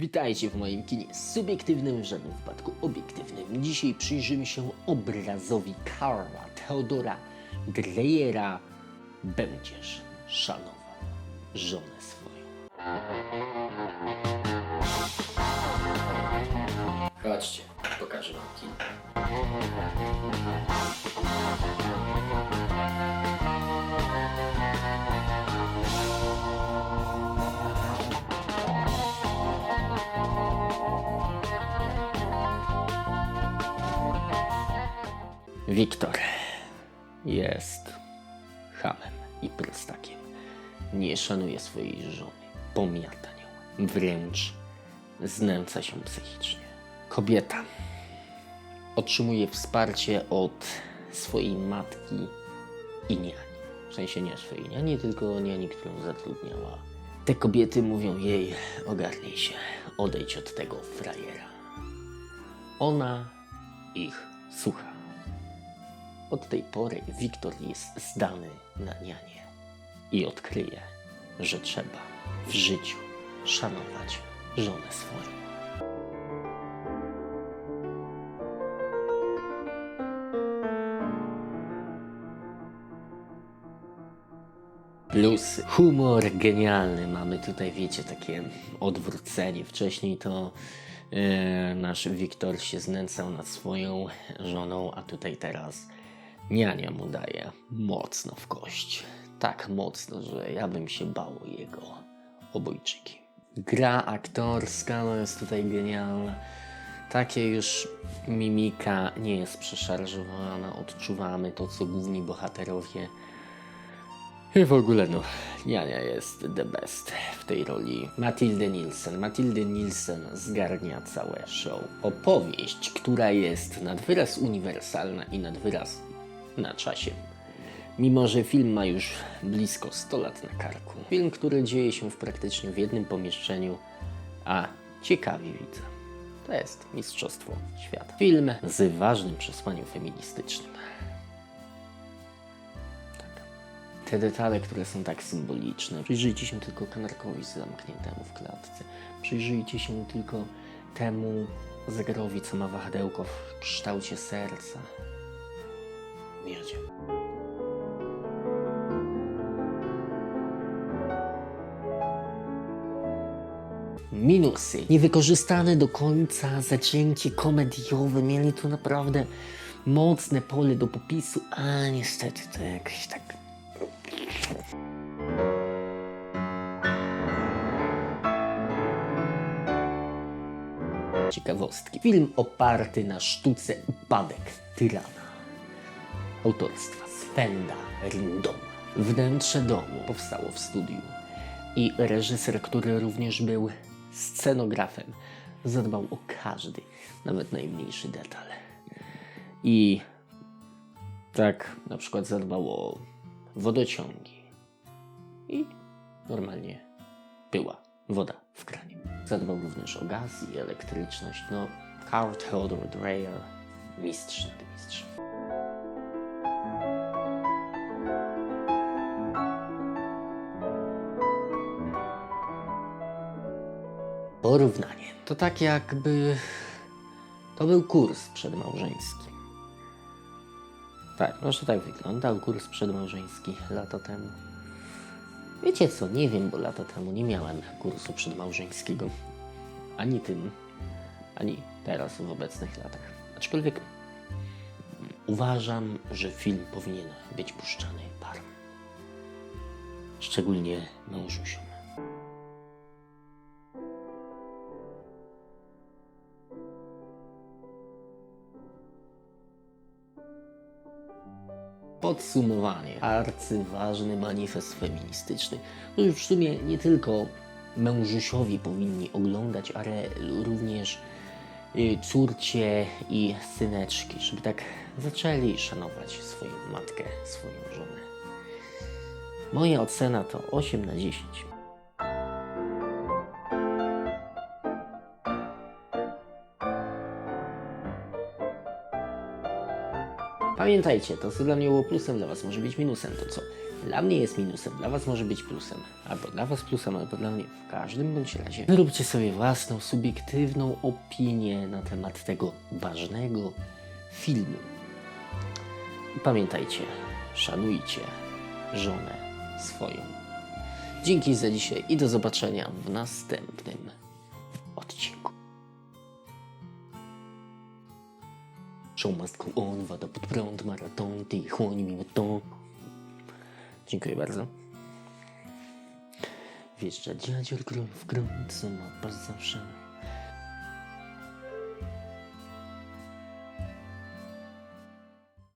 Witajcie w moim kinie subiektywnym, w żadnym wypadku obiektywnym. Dzisiaj przyjrzymy się obrazowi Karla Theodora Dreyera. Będziesz szanował żonę swoją. Chodźcie, pokażę wam kino. Wiktor jest chamem i prostakiem. Nie szanuje swojej żony, pomiata nią, wręcz znęca się psychicznie. Kobieta otrzymuje wsparcie od swojej matki i niani. W sensie nie swojej niani, tylko niani, którą zatrudniała. Te kobiety mówią jej, ogarnij się, odejdź od tego frajera. Ona ich słucha. Od tej pory Wiktor jest zdany na nianie i odkryje, że trzeba w życiu szanować żonę swoją. Plusy. Humor genialny. Mamy tutaj, wiecie, takie odwrócenie. Wcześniej to e, nasz Wiktor się znęcał nad swoją żoną, a tutaj teraz niania mu daje mocno w kość. Tak mocno, że ja bym się bał jego obojczyki. Gra aktorska no jest tutaj genialna. Takie już mimika nie jest przeszarżowana, odczuwamy to, co główni bohaterowie i w ogóle no, Niania jest the best w tej roli. Matilde Nielsen. Matilde Nielsen zgarnia całe show. Opowieść, która jest nad wyraz uniwersalna i nad wyraz na czasie. Mimo, że film ma już blisko 100 lat na karku. Film, który dzieje się w praktycznie w jednym pomieszczeniu, a ciekawi widza. To jest Mistrzostwo Świata. Film z ważnym przesłaniem feministycznym. te detale, które są tak symboliczne. Przyjrzyjcie się tylko kanarkowi zamkniętemu w klatce. Przyjrzyjcie się tylko temu zegarowi, co ma wahadełko w kształcie serca. Miodzie. Minusy. Niewykorzystane do końca zacięcie komediowe. Mieli tu naprawdę mocne pole do popisu, a niestety to jakieś tak Ciekawostki. Film oparty na sztuce Upadek Tyrana. Autorstwa Svenda Rindoma. Wnętrze domu powstało w studiu i reżyser, który również był scenografem, zadbał o każdy, nawet najmniejszy detal. I tak na przykład zadbał o wodociągi i normalnie była woda w kranie. Zadbał również o gaz i elektryczność. No, Karl Theodor Dreyer, mistrz nad mistrz. Porównanie. To tak jakby to był kurs przedmałżeński. Tak, może tak wyglądał kurs przedmałżeński lata temu. Wiecie co, nie wiem, bo lata temu nie miałem kursu przedmałżeńskiego. Ani tym, ani teraz w obecnych latach. Aczkolwiek uważam, że film powinien być puszczany parom. Szczególnie małżusiom. Podsumowanie. Arcyważny manifest feministyczny. No już w sumie nie tylko mężusiowi powinni oglądać, ale również y, córcie i syneczki, żeby tak zaczęli szanować swoją matkę, swoją żonę. Moja ocena to 8 na 10. Pamiętajcie, to co dla mnie było plusem, dla Was może być minusem. To co Dla mnie jest minusem, dla Was może być plusem. Albo dla Was plusem, albo dla mnie. W każdym bądź razie wyróbcie sobie własną, subiektywną opinię na temat tego ważnego filmu. I pamiętajcie, szanujcie żonę swoją. Dzięki za dzisiaj i do zobaczenia w następnym Show must go on, wada pod prąd, maraton, ty chłoń mi to. Dziękuję bardzo. Wjeżdża dziadzior grunt w grunt, co ma pas zawsze.